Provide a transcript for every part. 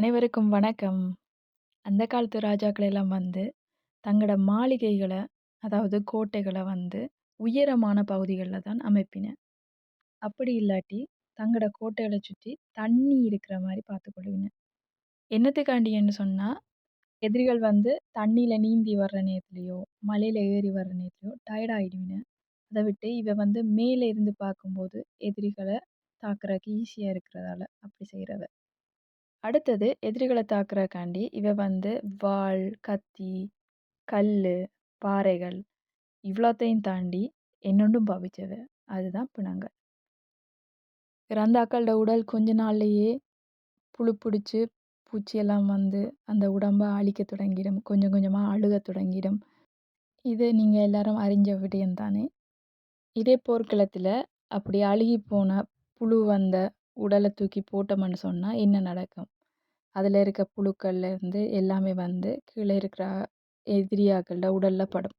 அனைவருக்கும் வணக்கம். அந்த காலத்து ராஜாக்கள் எல்லாம் வந்து, தங்களோட மாளிகைகள, அதாவது கோட்டைகள வந்து உயரமான பகுதிகள்ல தான் அமைப்பின. அப்படி இல்லாட்டி, தங்களோட கோட்டைகள சுற்றி தண்ணி இருக்கிற மாரி பார்த்துக்கொள்ளுவின. என்னத்துக்காண்டின்னு சொன்னா, எதிரிகள் வந்து தண்ணீல நீந்தி வர்ற நேரத்துலையோ மலையில ஏறி வர்ற நேரத்துலையோ டயர்ட் ஆயிடுவின. அத விட்டு இவ வந்து மேல இருந்து பார்க்கும்போது, எதிரிகள தாக்குறதுக்கு ஈஸியா இருக்கிறதால அப்படி செய்றவ. அடுத்தது எதிரிகளை தாக்குறதுக்காண்டி இவ வந்து வாள், கத்தி, கல் பாறைகள் இவ்வளோத்தையும் தாண்டி என்னொன்றும் பாவிச்சவ. அதுதான் பிணங்கள். இறந்தாக்களோட உடல் கொஞ்ச நாள்லேயே புழு பிடிச்சி பூச்சியெல்லாம் வந்து அந்த உடம்பை அழிக்க தொடங்கிடும். கொஞ்சம் கொஞ்சமாக அழுகத் தொடங்கிடும். இது நீங்கள் எல்லாரும் அறிஞ்ச விடயம் தானே. இதே போர்க்களத்தில் அப்படி அழுகி போன புழு வந்த உடலை தூக்கி போட்டோம்னு சொன்னால் என்ன நடக்கும்? அதில் இருக்க புழுக்கள்லேருந்து எல்லாமே வந்து கீழே இருக்கிற எதிரியாக்களோட உடலில் படும்.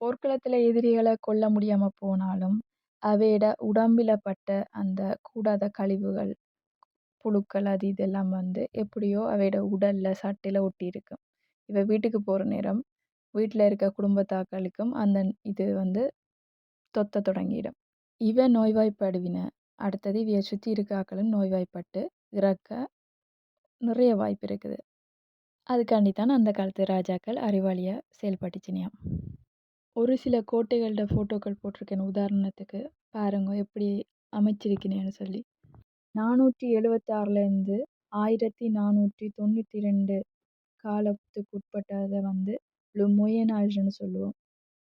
போர்க்களத்தில் எதிரிகளை கொல்ல முடியாமல் போனாலும், அவையோட உடம்பில் பட்ட அந்த கூடாத கழிவுகள், புழுக்கள் அது இதெல்லாம் வந்து எப்படியோ அவையோட உடலில் சட்டையில ஒட்டியிருக்கும். இவை வீட்டுக்கு போகிற நேரம், வீட்டில் இருக்க குடும்பத்தாக்களுக்கும் அந்த இது வந்து தொத்த தொடங்கிடும். இவன் நோய்வாய்ப்படுவின. அடுத்தது இவைய சுற்றி இருக்க ஆக்களும் நோய்வாய்ப்பட்டு இறக்க நிறைய வாய்ப்பு இருக்குது. அதுக்காண்டி தான் அந்த காலத்து ராஜாக்கள் அறிவாளியாக செயல்பட்டுச்சினியாம். ஒரு சில கோட்டைகளோட ஃபோட்டோக்கள் போட்டிருக்கேன். உதாரணத்துக்கு பாருங்க எப்படி அமைச்சிருக்கினேன்னு சொல்லி. 476லேருந்து 1492 காலத்துக்குட்பட்டத வந்து உட்பட்டதை மொயன் ஆஜ்ன்னு சொல்லுவோம்.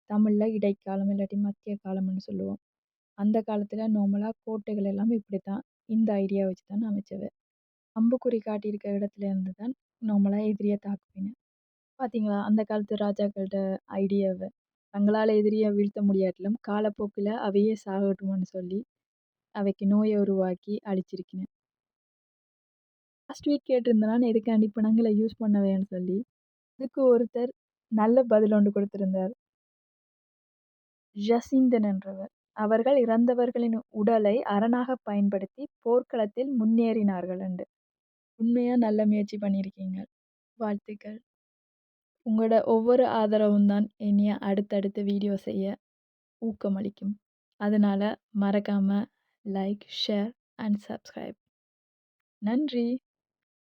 தமிழில் இடைக்காலம் இல்லாட்டி மத்திய காலம்னு சொல்லுவோம். அந்த காலத்தில் நார்மலாக கோட்டைகள் எல்லாம் இப்படித்தான் இந்த ஐடியா வச்சு தான் அமைச்சவ. அம்புக்குறி காட்டியிருக்க இடத்துல இருந்து தான் நார்மலா எதிரியை தாக்குவீங்க பார்த்தீங்களா அந்த காலத்து ராஜாக்கள்கிட்ட ஐடியாவை தங்களால் எதிரியை வீழ்த்த முடியாட்டிலும் காலப்போக்கில் அவையே சாகட்டுமான்னு சொல்லி அவைக்கு நோயை உருவாக்கி அழிச்சிருக்கினேன் லாஸ்ட் வீக் கேட்டிருந்தேன் எதுக்காண்டி பிணங்களை யூஸ் பண்ணவேன்னு சொல்லி. அதுக்கு ஒருத்தர் நல்ல பதில் ஒன்று கொடுத்திருந்தார். ஜசீந்தன் என்றவர். அவர்கள் இறந்தவர்களின் உடலை அரணாக பயன்படுத்தி போர்க்களத்தில் முன்னேறினார்கள் என்று. உண்மையா நல்ல முயற்சி பண்ணியிருக்கீங்க. வாழ்த்துக்கள். உங்களோட ஒவ்வொரு ஆதரவும் தான் என்னைய அடுத்தடுத்து வீடியோ செய்ய ஊக்கமளிக்கும். அதனால மறக்காம லைக், ஷேர் அண்ட் சப்ஸ்கிரைப். நன்றி.